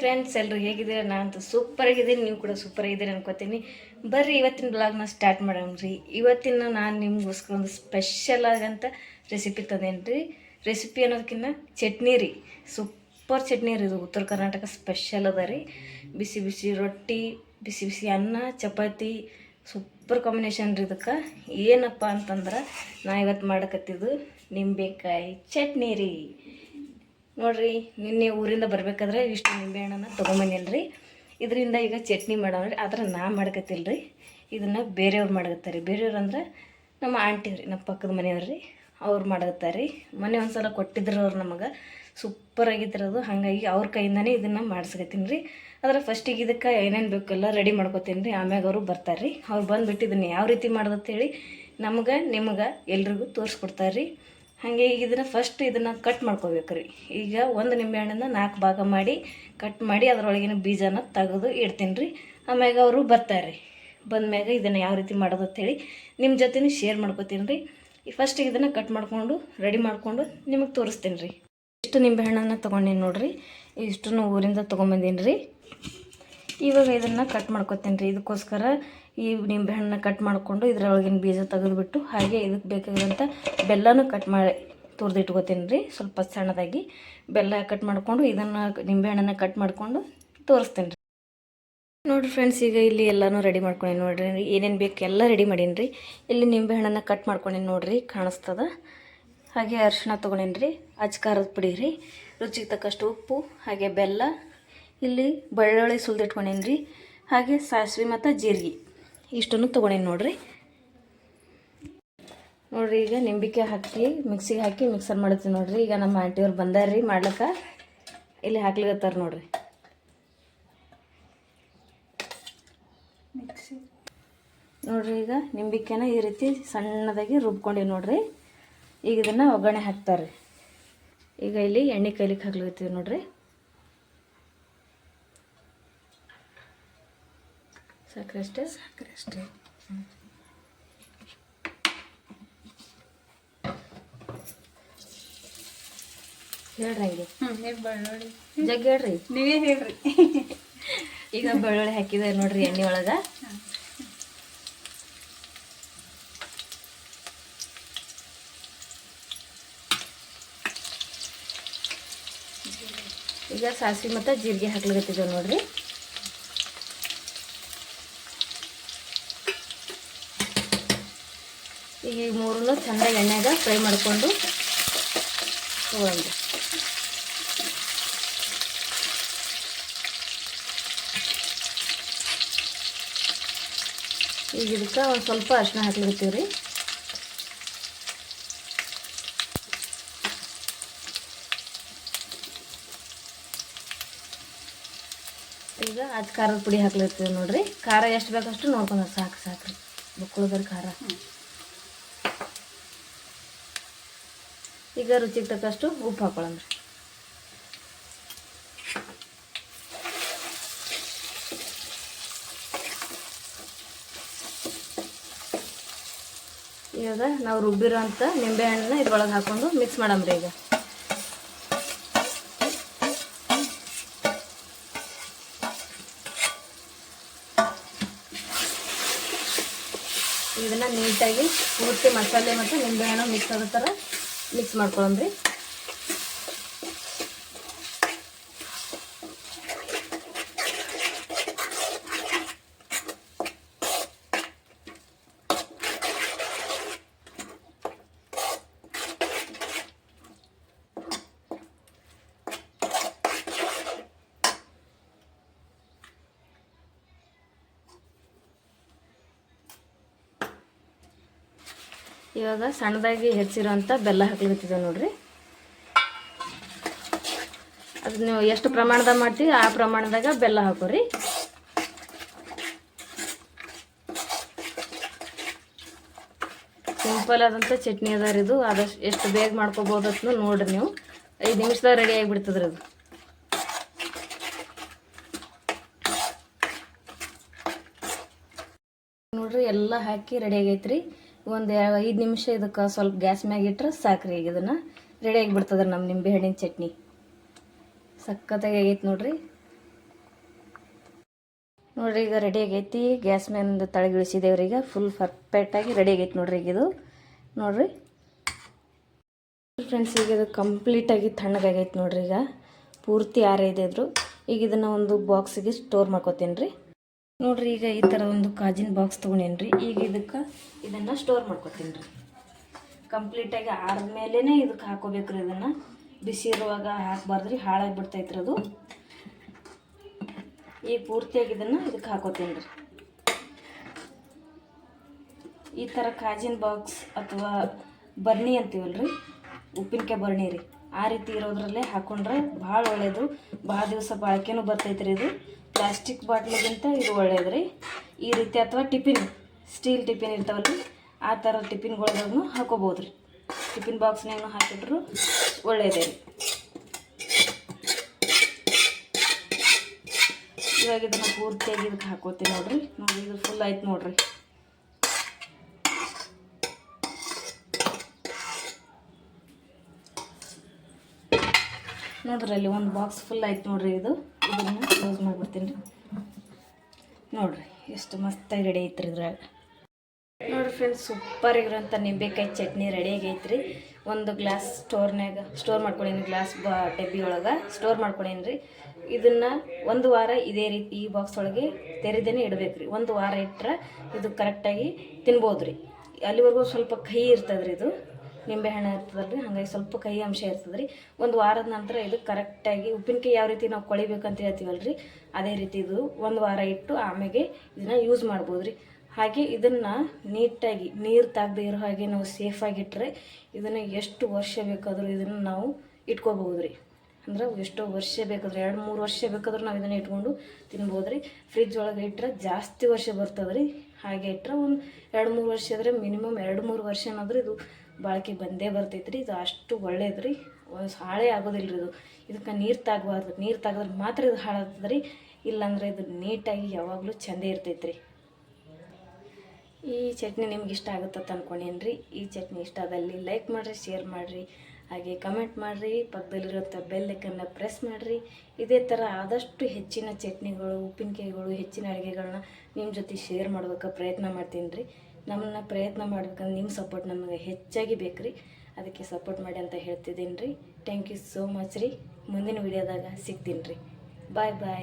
Friends ಎಲ್ಲರೂ ಹೇಗಿದ್ದೀರಾ? ನಾನಂತೂ ಸೂಪರ್ ಆಗಿದ್ದೀನಿ. ನೀವು ಕೂಡ ಸೂಪರ್ ಆಗಿದ್ದೀರಿ ಅನ್ಕೋತೀನಿ. ಬರ್ರಿ, ಇವತ್ತಿನ ಬ್ಲಾಗ್ನ ಸ್ಟಾರ್ಟ್ ಮಾಡೋಣ ರೀ. ಇವತ್ತಿನ ನಾನು ನಿಮ್ಗೋಸ್ಕರ ಒಂದು ಸ್ಪೆಷಲ್ ಆಗಂತ ರೆಸಿಪಿ ತಂದೇನಿ ರೀ. ರೆಸಿಪಿ ಅನ್ನೋದಕ್ಕಿಂತ ಚಟ್ನಿ ರೀ. ಸೂಪರ್ ಚಟ್ನಿ ರೀ ಇದು. ಉತ್ತರ ಕರ್ನಾಟಕ ಸ್ಪೆಷಲ್ ಅದ ರೀ. ಬಿಸಿ ಬಿಸಿ ರೊಟ್ಟಿ, ಬಿಸಿ ಬಿಸಿ ಅನ್ನ, ಚಪಾತಿ ಸೂಪರ್ ಕಾಂಬಿನೇಷನ್ ರೀ ಇದಕ್ಕೆ. ಏನಪ್ಪ ಅಂತಂದ್ರೆ ನಾ ಇವತ್ತು ಮಾಡಕತ್ತಿದ್ದು ನಿಂಬೆಕಾಯಿ ಚಟ್ನಿ ರೀ. ನೋಡ್ರಿ, ನಿನ್ನೆ ಊರಿಂದ ಬರ್ಬೇಕಾದ್ರೆ ಇಷ್ಟು ನಿಂಬೆಹಣ್ಣನ್ನ ತೊಗೊಂಬಂದಿನಿ ರೀ ಇದರಿಂದ ಈಗ ಚಟ್ನಿ ಮಾಡೋಣ ಆದ್ರೆ ನಾ ಮಾಡ್ಕತ್ತಿಲ್ರಿ. ಇದನ್ನು ಬೇರೆಯವ್ರು ಮಾಡಕತ್ತಾರೆ. ಬೇರೆಯವ್ರು ಅಂದ್ರೆ ನಮ್ಮ ಆಂಟಿ ರೀ, ನಮ್ಮ ಪಕ್ಕದ ಮನೆಯವ್ರು ರೀ. ಅವ್ರು ಮಾಡಕತ್ತಾರೆ. ಮೊನ್ನೆ ಒಂದು ಸಲ ಕೊಟ್ಟಿದ್ರು ಅವ್ರು ನಮಗೆ. ಸೂಪರ್ ಆಗಿದ್ರದು ಹಾಗಾಗಿ ಅವ್ರ ಕೈಯಿಂದನೇ ಇದನ್ನು ಮಾಡಿಸ್ಕತ್ತೀನಿ ರೀ ಆದ್ರೆ ಫಸ್ಟಿಗೆ ಇದಕ್ಕೆ ಏನೇನು ಬೇಕೆಲ್ಲ ರೆಡಿ ಮಾಡ್ಕೋತೀನಿ ರೀ ಆಮ್ಯಾಗ ಅವರು ಬರ್ತಾರೆ ರೀ ಅವ್ರು ಬಂದುಬಿಟ್ಟು ಇದನ್ನು ಯಾವ ರೀತಿ ಮಾಡೋದಂತೇಳಿ ನಮ್ಗೆ, ನಿಮಗೆ ಎಲ್ರಿಗೂ ತೋರಿಸ್ಕೊಡ್ತಾರೆ ರೀ ಹಾಗೆ ಇದನ್ನು ಫಸ್ಟ್ ಇದನ್ನು ಕಟ್ ಮಾಡ್ಕೋಬೇಕು ರೀ ಈಗ ಒಂದು ನಿಂಬೆಹಣ್ಣನ್ನು ನಾಲ್ಕು ಭಾಗ ಮಾಡಿ ಕಟ್ ಮಾಡಿ ಅದರೊಳಗಿನ ಬೀಜನ ತೆಗೆದು ಇಡ್ತೀನಿ ರೀ ಆಮ್ಯಾಗ ಅವರು ಬರ್ತಾರೆ ರೀ ಬಂದ್ಮ್ಯಾಗ ಇದನ್ನು ಯಾವ ರೀತಿ ಮಾಡೋದು ಅಂತೇಳಿ ನಿಮ್ಮ ಜೊತೆನೂ ಶೇರ್ ಮಾಡ್ಕೋತೀನಿ ರೀ ಫಸ್ಟಿಗೆ ಇದನ್ನು ಕಟ್ ಮಾಡಿಕೊಂಡು ರೆಡಿ ಮಾಡಿಕೊಂಡು ನಿಮಗೆ ತೋರಿಸ್ತೀನಿ ರೀ ಇಷ್ಟು ನಿಂಬೆಹಣ್ಣನ್ನು ತೊಗೊಂಡೀನಿ ನೋಡಿರಿ. ಇಷ್ಟನ್ನು ಊರಿಂದ ತೊಗೊಂಬಂದೀನಿ ರೀ ಇವಾಗ ಇದನ್ನು ಕಟ್ ಮಾಡ್ಕೊತೀನಿ ರೀ. ಇದಕ್ಕೋಸ್ಕರ ಈ ನಿಂಬೆಹಣ್ಣನ್ನ ಕಟ್ ಮಾಡಿಕೊಂಡು ಇದರೊಳಗಿನ ಬೀಜ ತೆಗೆದುಬಿಟ್ಟು ಹಾಗೆ ಇದಕ್ಕೆ ಬೇಕಾಗಿರೋಂಥ ಬೆಲ್ಲನೂ ಕಟ್ ಮಾಡಿ ತುರ್ದು ಇಟ್ಕೋತೀನಿ ರೀ. ಸ್ವಲ್ಪ ಸಣ್ಣದಾಗಿ ಬೆಲ್ಲ ಕಟ್ ಮಾಡಿಕೊಂಡು ಇದನ್ನು ನಿಂಬೆಹಣ್ಣನ್ನು ಕಟ್ ಮಾಡಿಕೊಂಡು ತೋರಿಸ್ತೀನಿ ರೀ. ನೋಡಿರಿ ಫ್ರೆಂಡ್ಸ್ ಈಗ ಇಲ್ಲಿ ಎಲ್ಲನೂ ರೆಡಿ ಮಾಡ್ಕೊಂಡೀನಿ ನೋಡ್ರಿ. ಏನೇನು ಬೇಕು ಎಲ್ಲ ರೆಡಿ ಮಾಡೀನಿ ರೀ. ಇಲ್ಲಿ ನಿಂಬೆಹಣ್ಣನ್ನು ಕಟ್ ಮಾಡ್ಕೊಂಡೀನಿ ನೋಡಿರಿ, ಕಾಣಿಸ್ತದ. ಹಾಗೆ ಅರಿಶಿಣ ತೊಗೊಂಡೀನಿ ರೀ. ಅಚ್ಕಾರದ ಪುಡಿ ರೀ. ರುಚಿಗೆ ತಕ್ಕಷ್ಟು ಉಪ್ಪು, ಹಾಗೆ ಬೆಲ್ಲ ಇಲ್ಲಿ ಬೆಳ್ಳುಳ್ಳಿ ಸುಲಿದಿಟ್ಕೊಂಡೇನಿ ರೀ ಹಾಗೆ ಸಾಸಿವೆ ಮತ್ತು ಜೀರಿಗೆ. ಇಷ್ಟನ್ನು ತೊಗೊಂಡೇನಿ ನೋಡಿರಿ. ನೋಡಿರಿ ಈಗ ನಿಂಬಿಕೆ ಹಾಕಿ ಮಿಕ್ಸಿಗೆ ಹಾಕಿ ಮಿಕ್ಸರ್ ಮಾಡ್ತೀವಿ ನೋಡಿರಿ. ಈಗ ನಮ್ಮ ಆಂಟಿಯವ್ರು ಬಂದಾರ್ರಿ ಮಾಡ್ಲಿಕ್ಕೆ. ಇಲ್ಲಿ ಹಾಕ್ಲಿಕತ್ತಾರ ನೋಡಿರಿ. ನೋಡಿರಿ ಈಗ ನಿಂಬಿಕೆನ ಈ ರೀತಿ ಸಣ್ಣದಾಗಿ ರುಬ್ಕೊಂಡಿವಿ ನೋಡಿರಿ. ಈಗ ಇದನ್ನು ಒಗ್ಗರಣೆ ಹಾಕ್ತಾರೆ ಈಗ ಇಲ್ಲಿ ಎಣ್ಣೆ ಕೈಲಿಕ್ಕೆ ಹಾಕ್ಲಿಕತ್ತೀವಿ ನೋಡ್ರಿ. ಸಕ್ಕರೆ ಅಷ್ಟೇ? ಸಕ್ಕರೆ ಅಷ್ಟೇ. ಹೇಳ್ರಿ ಹಂಗೆ ಬೆಳ್ಳುಳ್ಳಿ? ಜಗ್ ಹೇಳ್ರಿ. ನೀವೇ ಹೇಳ್ರಿ. ಈಗ ಬೆಳ್ಳುಳ್ಳಿ ಹಾಕಿದ ನೋಡ್ರಿ ಎಣ್ಣೆ ಒಳಗೆ. ಈಗ ಸಾಸಿವೆ ಮತ್ತು ಜೀರಿಗೆ ಹಾಕ್ಲಿಕತ್ತಿದ್ದೇವೆ ನೋಡ್ರಿ. ಈ ಮೂರನ್ನು ಚೆಂದಾಗಿ ಎಣ್ಣೆಗ ಫ್ರೈ ಮಾಡಿಕೊಂಡು ತೊಗೊಂಡು ಈಗ ಇದಕ್ಕೆ ಒಂದು ಸ್ವಲ್ಪ ಅರಿಶಿನ ಹಾಕ್ಲಿಕತ್ತೀವಿ ರೀ. ಈಗ ಅದು ಖಾರದ ಪುಡಿ ಹಾಕ್ಲಿರ್ತೀವಿ ನೋಡ್ರಿ. ಖಾರ ಎಷ್ಟು ಬೇಕಷ್ಟು ನೋಡ್ಕೊಂಡು ಸಾಕು ಸಾಕು ರೀ ಬುಕ್ಕಳದ್ರ ಖಾರ ಈಗ ರುಚಿಗೆ ತಕ್ಕಷ್ಟು ಉಪ್ಪು ಹಾಕೊಳ್ಳೋಣ. ಇವಾಗ ನಾವು ರುಬ್ಬಿರೋ ಅಂತ ನಿಂಬೆಹಣ್ಣನ್ನ ಇದ್ರೊಳಗೆ ಹಾಕೊಂಡು ಮಿಕ್ಸ್ ಮಾಡಮ್ರಿ ಈಗ. ಇದನ್ನ ನೀಟಾಗಿ ಪೂರ್ತಿ ಮಸಾಲೆ ಮತ್ತು ನಿಂಬೆಹಣ್ಣು ಮಿಕ್ಸ್ ಆಗೋ ಥರ ಮಿಕ್ಸ್ ಮಾಡ್ಕೊಳ್ಳೋಣ್ರಿ ಇವಾಗ ಸಣ್ಣದಾಗಿ ಹೆಚ್ಚಿರೋಂಥ ಬೆಲ್ಲ ಹಾಕ್ಲಿಕತ್ತಿದೆ ನೋಡ್ರಿ. ಅದು ನೀವು ಎಷ್ಟು ಪ್ರಮಾಣದಾಗ ಮಾಡ್ತೀವಿ, ಆ ಪ್ರಮಾಣದಾಗ ಬೆಲ್ಲ ಹಾಕೋರಿ. ಸಿಂಪಲ್ ಆದಂಥ ಚಟ್ನಿ ಅದ ರೀ ಇದು. ಆದಷ್ಟು ಎಷ್ಟು ಬೇಗ ಅಂತ ನೋಡ್ರಿ ನೀವು. ಐದು ನಿಮಿಷದಾಗ ರೆಡಿ ಆಗಿಬಿಡ್ತದ್ರಿ ಅದು. ನೋಡ್ರಿ, ಎಲ್ಲ ಹಾಕಿ ರೆಡಿ ಆಗೈತ್ರಿ. ಒಂದು ಐದು ನಿಮಿಷ ಇದಕ್ಕೆ ಸ್ವಲ್ಪ ಗ್ಯಾಸ್ ಮ್ಯಾಗ ಇಟ್ರೆ ಸಾಕ್ರಿ ಈಗ ಇದನ್ನು. ರೆಡಿ ಆಗಿಬಿಡ್ತದ್ರೆ ನಮ್ಮ ನಿಂಬೆ ಹಣ್ಣಿನ ಚಟ್ನಿ. ಸಖತ್ತಾಗಿ ಆಗೈತೆ ನೋಡ್ರಿ. ನೋಡ್ರಿ ಈಗ ರೆಡಿ ಆಗೈತಿ. ಗ್ಯಾಸ್ ಮ್ಯಾಗಿಂದ ತಳಗಿಳಿಸಿದೇವ್ರಿ ಈಗ. ಫುಲ್ ಪರ್ಫೆಕ್ಟಾಗಿ ರೆಡಿ ಆಗೈತಿ ನೋಡ್ರಿ ಈಗ ಇದು. ನೋಡ್ರಿ. ಫ್ರೆಂಡ್ಸ್ ಈಗ ಇದು ಕಂಪ್ಲೀಟಾಗಿ ತಣ್ಣಗಾಗೈತೆ ನೋಡ್ರಿ ಈಗ. ಪೂರ್ತಿ ಆರೈದಿದ್ರು. ಈಗ ಇದನ್ನು ಒಂದು ಬಾಕ್ಸಿಗೆ ಸ್ಟೋರ್ ಮಾಡ್ಕೋತೀನಿ ರೀ ನೋಡ್ರಿ, ಈಗ ಈ ಥರ ಒಂದು ಕಾಜಿನ ಬಾಕ್ಸ್ ತೊಗೊಂಡೇನಿ ರೀ ಈಗ ಇದಕ್ಕೆ ಇದನ್ನು ಸ್ಟೋರ್ ಮಾಡ್ಕೊತೀನಿ ರೀ. ಕಂಪ್ಲೀಟಾಗಿ ಆದ್ಮೇಲೆ ಇದಕ್ಕೆ ಹಾಕೋಬೇಕು ರೀ ಇದನ್ನು. ಬಿಸಿ ಇರುವಾಗ ಹಾಕಬಾರ್ದು ರೀ ಹಾಳಾಗಿ ಬಿಡ್ತೈತ್ರಿ ಅದು. ಈಗ ಪೂರ್ತಿಯಾಗಿ ಇದನ್ನು ಇದಕ್ಕೆ ಹಾಕೋತೀನಿ ರೀ. ಈ ಥರ ಕಾಜಿನ ಬಾಕ್ಸ್ ಅಥವಾ ಬರ್ನಿ ಅಂತೀವಲ್ರಿ, ಉಪ್ಪಿನಕಾಯಿ ಬರ್ನಿ ರೀ. ಆ ರೀತಿ ಇರೋದ್ರಲ್ಲೇ ಹಾಕೊಂಡ್ರೆ ಭಾಳ ಒಳ್ಳೆಯದು ಭಾಳ ದಿವಸ ಬಾಳಿಕೆನೂ ಬರ್ತೈತೆ ರೀ ಇದು. ಪ್ಲಾಸ್ಟಿಕ್ ಬಾಟ್ಲಿಗಿಂತ ಇದು ಒಳ್ಳೇದು ರೀ ಈ ರೀತಿ ಅಥವಾ ಟಿಫಿನ್, ಸ್ಟೀಲ್ ಟಿಫಿನ್ ಇರ್ತಾವಲ್ರಿ, ಆ ಥರ ಟಿಫಿನ್ಗಳ್ದಾಗೂ ಹಾಕೋಬೋದು ರೀ ಟಿಫಿನ್ ಬಾಕ್ಸ್ನಾಗೂ ಹಾಕಿಟ್ರು ಒಳ್ಳೆಯದೇ ರೀ. ಇವಾಗ ಇದನ್ನು ಪೂರ್ತಿಯಾಗಿ ಇದಕ್ಕೆ ಹಾಕೋತೀನಿ ನೋಡ್ರಿ. ನೋಡಿ, ಇದು ಫುಲ್ ಆಯ್ತು ನೋಡ್ರಿ. ನೋಡ್ರಿ, ಅಲ್ಲಿ ಒಂದು ಬಾಕ್ಸ್ ಫುಲ್ ಆಯ್ತು ನೋಡ್ರಿ ಇದು. ಇದನ್ನು ಕ್ಲೋಸ್ ಮಾಡಿಬಿಡ್ತೀನಿ. ರೀ ನೋಡ್ರಿ, ಎಷ್ಟು ಮಸ್ತಾಗಿ ರೆಡಿ ಐತ್ರಿ ಇದ್ರಾಗ. ನೋಡ್ರಿ ಫ್ರೆಂಡ್ಸ್ ಸೂಪರ್ ಇರೋಂಥ ನಿಂಬೆಕಾಯಿ ಚಟ್ನಿ ರೆಡಿ ಆಗೈತ್ರಿ. ಒಂದು ಗ್ಲಾಸ್ ಸ್ಟೋರ್ನಾಗ ಸ್ಟೋರ್ ಮಾಡ್ಕೊಂಡೀನಿ ಗ್ಲಾಸ್ ಬ, ಡಬ್ಬಿ ಒಳಗೆ ಸ್ಟೋರ್ ಮಾಡ್ಕೊಂಡೀನಿ ರೀ ಇದನ್ನು ಒಂದು ವಾರ ಇದೇ ರೀತಿ ಈ ಬಾಕ್ಸ್ ಒಳಗೆ ತೆರೆದೇನೆ ಇಡಬೇಕು ರೀ ಒಂದು ವಾರ ಇಟ್ಟರೆ ಇದು ಕರೆಕ್ಟಾಗಿ ತಿನ್ಬೋದು ರೀ ಅಲ್ಲಿವರೆಗೂ ಸ್ವಲ್ಪ ಕಹಿ ಇರ್ತದ್ರಿ ಇದು. ನಿಂಬೆಹಣ್ಣು ಇರ್ತದಲ್ಲ ರೀ ಹಾಗಾಗಿ ಸ್ವಲ್ಪ ಕಹಿ ಅಂಶ ಇರ್ತದೆ ರೀ ಒಂದು ವಾರದ ನಂತರ ಇದು ಕರೆಕ್ಟಾಗಿ ಉಪ್ಪಿನಕಾಯಿ ಯಾವ ರೀತಿ ನಾವು ಕೊಳಿಬೇಕಂತ ಹೇಳ್ತೀವಲ್ಲ ರೀ ಅದೇ ರೀತಿ ಇದು ಒಂದು ವಾರ ಇಟ್ಟು ಆಮೇಲೆ ಇದನ್ನು ಯೂಸ್ ಮಾಡ್ಬೋದು ರೀ ಹಾಗೆ ಇದನ್ನು ನೀಟಾಗಿ ನೀರು ತಾಗದೇ ಇರೋ ಹಾಗೆ ನಾವು ಸೇಫಾಗಿಟ್ಟರೆ ಇದನ್ನು ಎಷ್ಟು ವರ್ಷ ಬೇಕಾದರೂ ಇದನ್ನು ನಾವು ಇಟ್ಕೋಬಹುದು ರೀ ಅಂದ್ರೆ ಎಷ್ಟೋ ವರ್ಷ ಬೇಕಾದ್ರೆ, ಎರಡು ಮೂರು ವರ್ಷ ಬೇಕಾದ್ರೂ ನಾವು ಇದನ್ನು ಇಟ್ಕೊಂಡು ತಿನ್ಬೋದು ರೀ ಫ್ರಿಜ್ ಒಳಗೆ ಇಟ್ಟರೆ ಜಾಸ್ತಿ ವರ್ಷ ಬರ್ತದೆ ರೀ ಹಾಗೆ ಇಟ್ಟರೆ ಒಂದು ಎರಡು ಮೂರು ವರ್ಷ ಆದರೆ ಮಿನಿಮಮ್ ಎರಡು ಮೂರು ವರ್ಷ ಏನಾದರೂ ಇದು ಬಾಳಿಕೆ ಬಂದೇ ಬರ್ತೈತೆ ರೀ ಇದು ಅಷ್ಟು ಒಳ್ಳೇದು ರೀ ಹಾಳೆ ಆಗೋದಿಲ್ಲ ರೀ ಇದು. ಇದಕ್ಕೆ ನೀರು ತಾಗಬಾರ್ದು. ನೀರು ತಾಗಿದ್ರೆ ಮಾತ್ರ ಇದು ಹಾಳಾಗ್ತದೆ ರೀ ಇಲ್ಲಾಂದ್ರೆ ಇದು ನೀಟಾಗಿ ಯಾವಾಗಲೂ ಚೆಂದ ಇರ್ತೈತೆ ರೀ ಈ ಚಟ್ನಿ ನಿಮ್ಗೆ ಇಷ್ಟ ಆಗುತ್ತೆ ಅಂದ್ಕೊಂಡೇನು ರೀ ಈ ಚಟ್ನಿ ಇಷ್ಟ ಆದಲ್ಲಿ ಲೈಕ್ ಮಾಡಿರಿ, ಶೇರ್ ಮಾಡಿರಿ. ಹಾಗೆ ಕಮೆಂಟ್ ಮಾಡಿರಿ. ಪಕ್ಕದಲ್ಲಿರುವಂಥ ಬೆಲ್ಲೈಕನ್ನ ಪ್ರೆಸ್ ಮಾಡಿರಿ. ಇದೇ ಥರ ಆದಷ್ಟು ಹೆಚ್ಚಿನ ಚಟ್ನಿಗಳು, ಉಪ್ಪಿನಕಾಯಿಗಳು, ಹೆಚ್ಚಿನ ಅಡುಗೆಗಳನ್ನ ನಿಮ್ಮ ಜೊತೆ ಶೇರ್ ಮಾಡೋದಕ್ಕೆ ಪ್ರಯತ್ನ ಮಾಡ್ತೀನಿ ರೀ ನಮ್ಮನ್ನ ಪ್ರಯತ್ನ ಮಾಡ್ಬೇಕಂದ್ರೆ ನಿಮ್ಮ ಸಪೋರ್ಟ್ ನಮಗೆ ಹೆಚ್ಚಾಗಿ ಬೇಕು ರೀ ಅದಕ್ಕೆ ಸಪೋರ್ಟ್ ಮಾಡಿ ಅಂತ ಹೇಳ್ತಿದ್ದೀನಿ ರೀ. ಥ್ಯಾಂಕ್ ಯು ಸೋ ಮಚ್ ರೀ. ಮುಂದಿನ ವೀಡಿಯೋದಾಗ ಸಿಗ್ತೀನಿ ರೀ. ಬಾಯ್ ಬಾಯ್